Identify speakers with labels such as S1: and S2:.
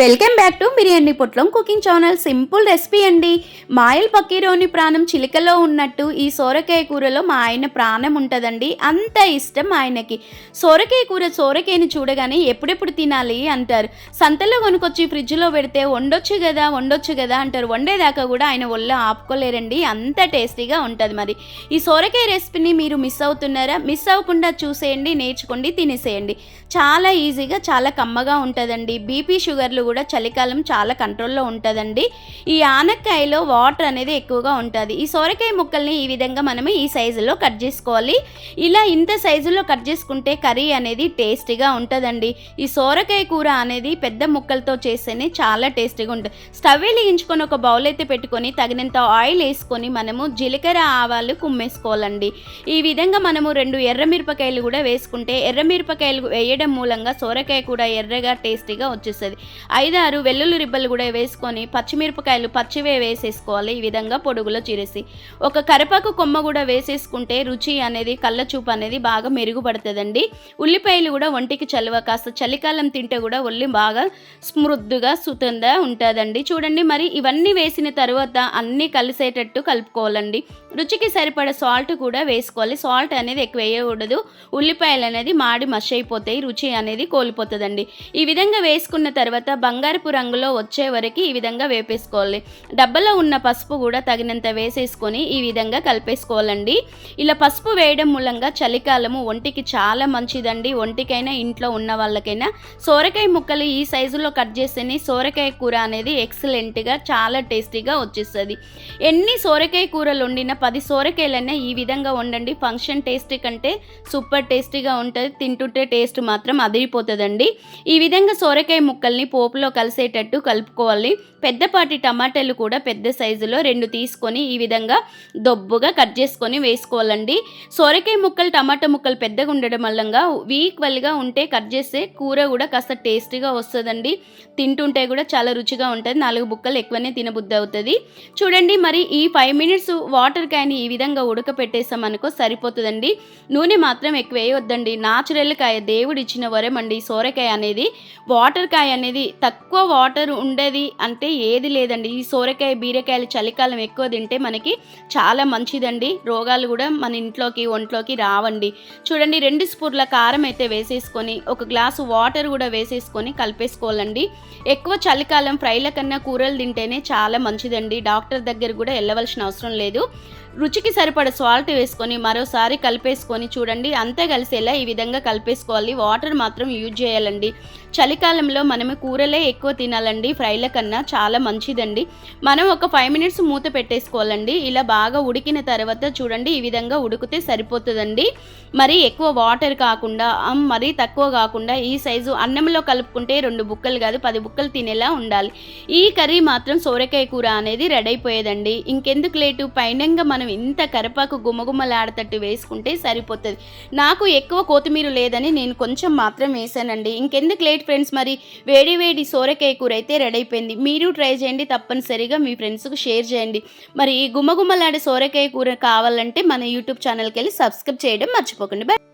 S1: Welcome back to biryani పొట్లం cooking channel. Simple recipe అండి. మాయల్ పక్కీరోని ప్రాణం చిలికలో ఉన్నట్టు ఈ సోరకాయ కూరలో మా ఆయన ప్రాణం ఉంటుందండి. అంత ఇష్టం ఆయనకి. సోరకాయ కూర సోరకాయని చూడగానే ఎప్పుడెప్పుడు తినాలి అంటారు. సంతలో కొనుకొచ్చి ఫ్రిడ్జ్లో పెడితే వండొచ్చు కదా వండొచ్చు కదా అంటారు. వండేదాకా కూడా ఆయన ఒళ్ళో ఆపుకోలేరండి. అంత టేస్టీగా ఉంటుంది మరి. ఈ సోరకాయ రెసిపీని మీరు మిస్ అవుతున్నారా? మిస్ అవ్వకుండా చూసేయండి నేర్చుకోండి తినేసేయండి. చాలా ఈజీగా చాలా కమ్మగా ఉంటుందండి. బీపీ షుగర్లు కూడా చలికాలం చాలా కంట్రోల్లో ఉంటుందండి. ఈ ఆనక్కాయలో వాటర్ అనేది ఎక్కువగా ఉంటుంది. ఈ సొరకాయ ముక్కల్ని ఈ విధంగా మనము ఈ సైజులో కట్ చేసుకోవాలి. ఇలా ఇంత సైజులో కట్ చేసుకుంటే కర్రీ అనేది టేస్టీగా ఉంటుందండి. ఈ సోరకాయ కూర అనేది పెద్ద ముక్కలతో చేస్తేనే చాలా టేస్టీగా ఉంటుంది. స్టవ్ వెలిగించుకొని ఒక బౌల్ అయితే పెట్టుకొని తగినంత ఆయిల్ వేసుకొని మనము జీలకర్ర ఆవాలు కుమ్మేసుకోవాలండి. ఈ విధంగా మనము రెండు ఎర్రమిరపకాయలు కూడా వేసుకుంటే ఎర్రమిరపకాయలు వేయడం మూలంగా సోరకాయ కూడా ఎర్రగా టేస్టీగా వచ్చేస్తుంది. ఐదారు వెల్లుల్లి రిబ్బలు కూడా వేసుకొని పచ్చిమిరపకాయలు పచ్చివే వేసేసుకోవాలి. ఈ విధంగా పొడుగులో చిరేసి ఒక కరపాకు కొమ్మ కూడా వేసేసుకుంటే రుచి అనేది కళ్ళ చూపు అనేది బాగా మెరుగుపడుతుందండి. ఉల్లిపాయలు కూడా ఒంటికి చలువ కాస్త చలికాలం తింటే కూడా ఉల్లి బాగా స్మృద్దుగా సుతంగా ఉంటుందండి. చూడండి మరి ఇవన్నీ వేసిన తర్వాత అన్నీ కలిసేటట్టు కలుపుకోవాలండి. రుచికి సరిపడ సాల్ట్ కూడా వేసుకోవాలి. సాల్ట్ అనేది ఎక్కువ వేయకూడదు. ఉల్లిపాయలు అనేది మాడి మష్ అయిపోతాయి. రుచి అనేది కోల్పోతుందండి. ఈ విధంగా వేసుకున్న తర్వాత బంగారపు రంగులో వచ్చే వరకు ఈ విధంగా వేపేసుకోవాలి. డబ్బలో ఉన్న పసుపు కూడా తగినంత వేసేసుకొని ఈ విధంగా కలిపేసుకోవాలండి. ఇలా పసుపు వేయడం మూలంగా చలికాలము ఒంటికి చాలా మంచిదండి. ఒంటికైనా ఇంట్లో ఉన్న వాళ్ళకైనా. సోరకాయ ముక్కలు ఈ సైజులో కట్ చేస్తేనే సోరకాయ కూర అనేది ఎక్సలెంట్గా చాలా టేస్టీగా వచ్చేస్తుంది. ఎన్ని సోరకాయ కూరలు వండినా పది సోరకాయలైనా ఈ విధంగా వండండి. ఫంక్షన్ టేస్ట్ కంటే సూపర్ టేస్టీగా ఉంటుంది. తింటుంటే టేస్ట్ మాత్రం అదిరిపోతుందండి. ఈ విధంగా సోరకాయ ముక్కల్ని పోపు పప్పులో కలిసేటట్టు కలుపుకోవాలి. పెద్దపాటి టమాటాలు కూడా పెద్ద సైజులో రెండు తీసుకొని ఈ విధంగా దొబ్బుగా కట్ చేసుకొని వేసుకోవాలండి. సొరకాయ ముక్కలు టమాటా ముక్కలు పెద్దగా ఉండడం వల్లంగా ఈక్వల్గా ఉంటే కట్ చేస్తే కూర కూడా కాస్త టేస్టీగా వస్తుందండి. తింటుంటే కూడా చాలా రుచిగా ఉంటుంది. నాలుగు బుక్కలు ఎక్కువనే తినబుద్ధి అవుతుంది. చూడండి మరి ఈ ఫైవ్ మినిట్స్ వాటర్ కాయని ఈ విధంగా ఉడకపెట్టేసామనుకో సరిపోతుందండి. నూనె మాత్రం ఎక్కువ వేయొద్దండి. నాచురల్ కాయ దేవుడు ఇచ్చిన వరం అండి. సోరకాయ అనేది వాటర్ కాయ అనేది తక్కువ వాటర్ ఉండేది అంటే ఏది లేదండి. ఈ సోరకాయ బీరకాయలు చలికాలం ఎక్కువ తింటే మనకి చాలా మంచిదండి. రోగాలు కూడా మన ఇంట్లోకి ఒంట్లోకి రావండి. చూడండి రెండు స్పూర్ల కారం అయితే వేసేసుకొని ఒక గ్లాసు వాటర్ కూడా వేసేసుకొని కలిపేసుకోవాలండి. ఎక్కువ చలికాలం ఫ్రైల కన్నా కూరలు తింటేనే చాలా మంచిదండి. డాక్టర్ దగ్గర కూడా వెళ్ళవలసిన అవసరం లేదు. రుచికి సరిపడ సాల్ట్ వేసుకొని మరోసారి కలిపేసుకొని చూడండి అంతా కలిసేలా ఈ విధంగా కలిపేసుకోవాలి. వాటర్ మాత్రం యూజ్ చేయాలండి. చలికాలంలో మనము కూరలే ఎక్కువ తినాలండి ఫ్రైల కన్నా చాలా మంచిదండి. మనం ఒక ఫైవ్ మినిట్స్ మూత పెట్టేసుకోవాలండి. ఇలా బాగా ఉడికిన తర్వాత చూడండి ఈ విధంగా ఉడికితే సరిపోతుందండి. మరి ఎక్కువ వాటర్ కాకుండా మరీ తక్కువ కాకుండా ఈ సైజు అన్నంలో కలుపుకుంటే రెండు బుక్కలు కాదు పది బుక్కలు తినేలా ఉండాలి. ఈ కర్రీ మాత్రం సోరకాయ కూర అనేది రెడీ అయిపోయేదండి. ఇంకెందుకు లేటు? పైనంగా మనం ఇంత కరిపాకు గుమగుమలాడతట్టు వేసుకుంటే సరిపోతుంది. నాకు ఎక్కువ కొత్తిమీర లేదని నేను కొంచెం మాత్రం వేసానండి. ఇంకెందుకు లేట్ ఫ్రెండ్స్? మరి వేడి వేడి సోరకాయ కూర అయితే రెడీ అయిపోయింది. మీరు ట్రై చేయండి తప్పనిసరిగా మీ ఫ్రెండ్స్కి షేర్ చేయండి. మరి ఈ గుమగుమలాడే సోరకాయ కూర కావాలంటే మన యూట్యూబ్ ఛానల్కి వెళ్ళి సబ్స్క్రైబ్ చేయడం మర్చిపోకండి. బాయ్